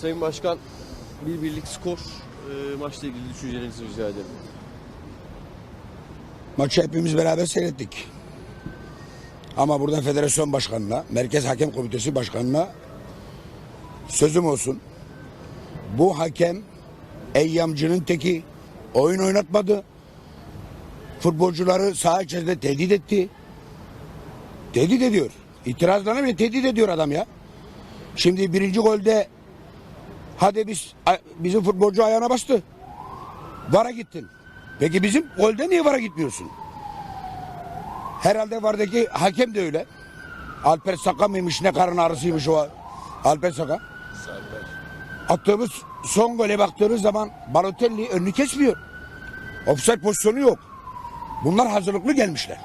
Sayın Başkan, bir birlik skor. E, maçla ilgili düşüncelerinizi rica ederim. Maçı hepimiz beraber seyrettik. Ama buradan federasyon başkanına, Merkez Hakem Komitesi başkanına sözüm olsun. Bu hakem eyyamcının teki oyun oynatmadı. Futbolcuları saha içerisinde tehdit etti. Tehdit ediyor. İtirazlarına bile tehdit ediyor adam ya. Şimdi birinci golde hadi biz bizim futbolcu ayağına bastı. Vara gittin. Peki bizim golde niye vara gitmiyorsun? Herhalde vardaki hakem de öyle. Alper Saka mıymış ne karın ağrısıymış o Alper Saka. Attığımız son gole baktığınız zaman Balotelli önünü kesmiyor. Offside pozisyonu yok. Bunlar hazırlıklı gelmişler.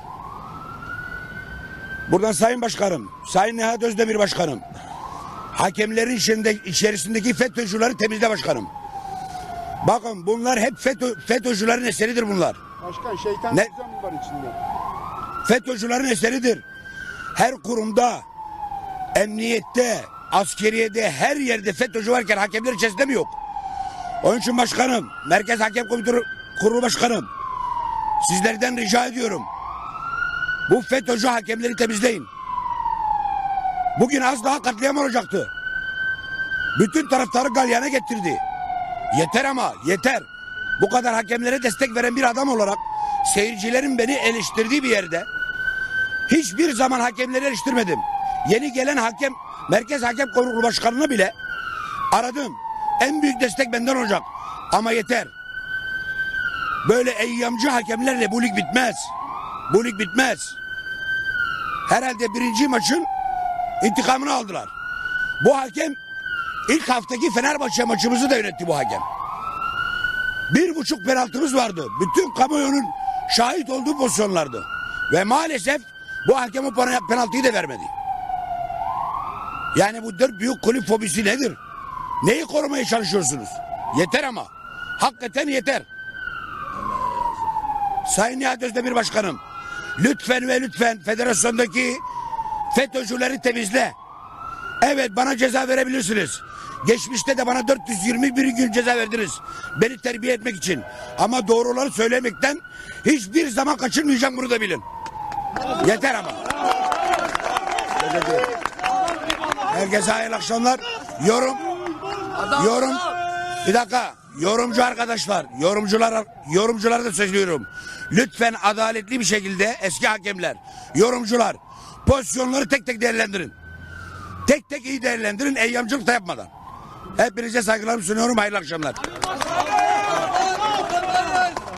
Buradan Sayın Başkanım, Sayın Nihat Özdemir Başkanım, hakemlerin içinde, içerisindeki FETÖ'cüleri temizle başkanım. Bakın bunlar hep FETÖ, FETÖ'cülerin eseridir bunlar. Başkan şeytan Ne? var içinde? FETÖ'cülerin eseridir. Her kurumda, emniyette, askeriyede, her yerde FETÖ'cü varken hakemler içerisinde mi yok? Onun için başkanım, Merkez Hakem Komitesi Kurulu Başkanım, sizlerden rica ediyorum. Bu FETÖ'cü hakemleri temizleyin. Bugün az daha katliam olacaktı. Bütün taraftarı galyana getirdi. Yeter ama yeter. Bu kadar hakemlere destek veren bir adam olarak seyircilerin beni eleştirdiği bir yerde hiçbir zaman hakemleri eleştirmedim. Yeni gelen hakem Merkez Hakem Kurulu Başkanı'nı bile aradım. En büyük destek benden olacak. Ama yeter. Böyle eyyamcı hakemlerle bu lig bitmez. Bu lig bitmez. Herhalde birinci maçın intikamını aldılar. Bu hakem ilk haftaki Fenerbahçe maçımızı da yönetti bu hakem. Bir buçuk penaltımız vardı. Bütün kamuoyunun şahit olduğu pozisyonlardı. Ve maalesef bu hakem o penaltıyı da vermedi. Yani bu dört büyük kulüp fobisi nedir? Neyi korumaya çalışıyorsunuz? Yeter ama. Hakikaten yeter. Sayın Nihat Özdemir Başkanım, lütfen ve lütfen federasyondaki FETÖ'cüleri temizle. Evet bana ceza verebilirsiniz. Geçmişte de bana 421 gün ceza verdiniz. Beni terbiye etmek için. Ama doğruları söylemekten hiçbir zaman kaçınmayacağım bunu da bilin. Yeter ama. Herkese hayırlı akşamlar. Yorum. Yorum. Bir dakika. Yorumcu arkadaşlar, yorumcular, yorumculara da söylüyorum. Lütfen adaletli bir şekilde eski hakemler, yorumcular pozisyonları tek tek değerlendirin. Tek tek iyi değerlendirin, eyyamcılık da yapmadan. Hepinize saygılarımı sunuyorum, hayırlı akşamlar.